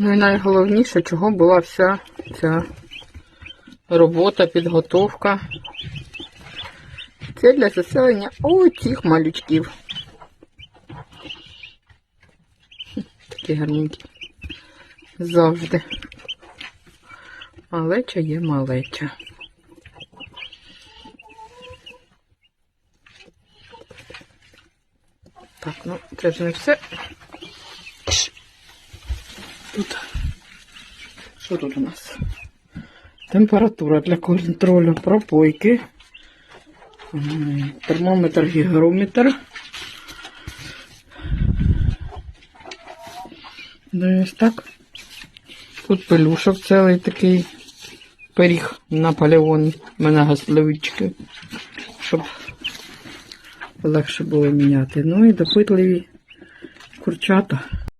Ну і найголовніше, чого була вся ця робота, підготовка. Це для заселення оцих малючків. Такі гарненькі. Завжди. Малеча є малеча. Так, ну це ж не все. Тут. Що тут у нас? Температура для контролю пропойки. Термометр, гігрометр. Ну ось так. Тут пелюшок цілий такий пиріг Наполеон. У мене гасловички. Щоб легше було міняти. Ну і допитливі курчата.